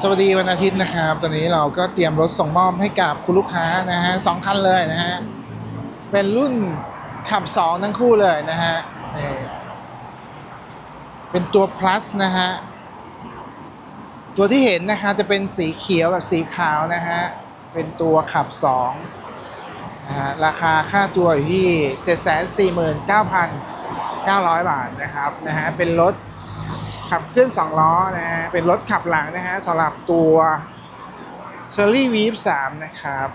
สวัสดีวันอาทิตย์นะครับ ตอนนี้เราก็เตรียมรถส่งมอบให้กับคุณลูกค้านะฮะสองคันเลยนะฮะ เป็นรุ่นขับสองทั้งคู่เลยนะฮะนี่เป็นตัว plus นะฮะ ตัวที่เห็นนะคะจะเป็นสีเขียวกับสีขาวนะฮะ เป็นตัวขับ2นะฮะ ราคาค่าตัวอยู่ที่ 749,900 บาทนะครับนะฮะ เป็นรถ ขับเคลื่อน2ล้อนะฮะเป็นรถขับหลังนะฮะสำหรับตัว Cherry w e a v 3นะครับ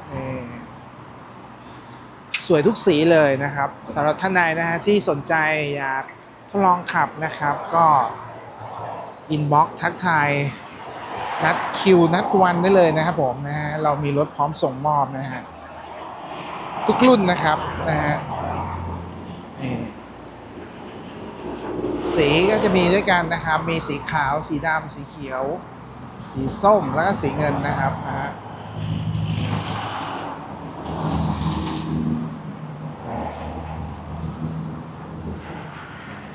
สวยทุกสีเลยนะครับสำหรับท่านใดนะฮะที่สนใจอยากทดลองขับนะครับก็อินบ็อกทักทายนัดคิวนัดวันได้เลยนะครับผมนะฮะเรามีรถพร้อมส่งมอบนะฮะทุกรุ่นนะครับนะฮะ สีก็จะมีด้วยกันนะครับ มีสีขาว สีดำสีเขียว สีส้มแล้วก็สีเงินนะครับนะ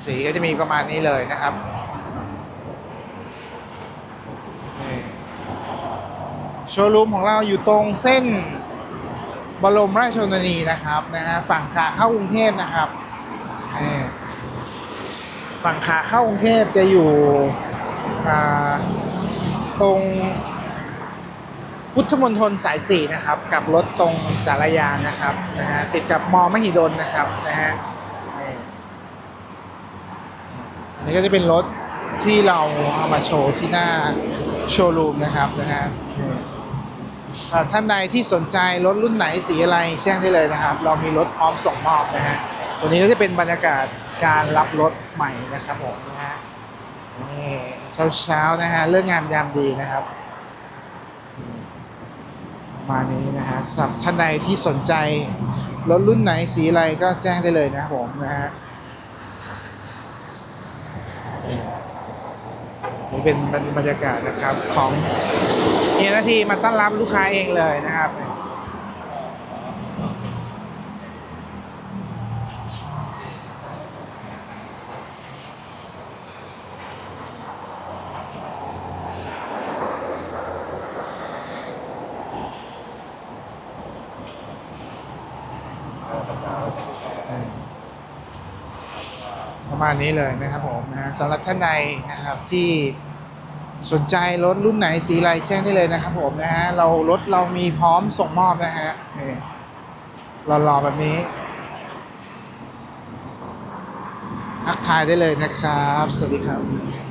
สีก็จะมีประมาณนี้เลยนะครับโชว์รูมของเราอยู่ตรงเส้นบรมราชชนนีนะครับนะฮะฝั่งขาเข้ากรุงเทพนะครับ ฝั่งขาเข้ากรุงเทพจะอยู่ตรงพุทธมณฑลสายสี่นะครับกับรถตรงสารยานะครับนะฮะติดกับมอมหิดลนะครับนะฮะนี่อันนี้ก็จะเป็นรถที่เราเอามาโชว์ที่หน้าโชว์รูมนะครับนะฮะท่านใดที่สนใจรถรุ่นไหนสีอะไรแจ้งได้เลยนะครับ เรามีรถพร้อมส่งมอบนะฮะวันนี้ก็จะเป็นบรรยากาศ การรับรถใหม่นะครับผมนะฮะนี่เช้าเช้าๆนะฮะเรื่องงามยามดีนะครับมานี้นะฮะสำหรับท่านใดที่สนใจรถรุ่นไหนสีอะไรก็แจ้งได้เลยนะครับผมนะฮะนี่เป็นบรรยากาศนะครับของเฮียนาทีมาต้อนรับลูกค้าเองเลยนะครับ ประมาณนี้เลยนะครับผมนะฮะสำหรับท่านใดนะครับที่สนใจรถรุ่นไหนสีอะไรแจ้งได้เลยนะครับผมนะฮะเรารถเรามีพร้อมส่งมอบนะฮะนี่รอๆแบบนี้ทักทายได้เลยนะครับ สวัสดีครับ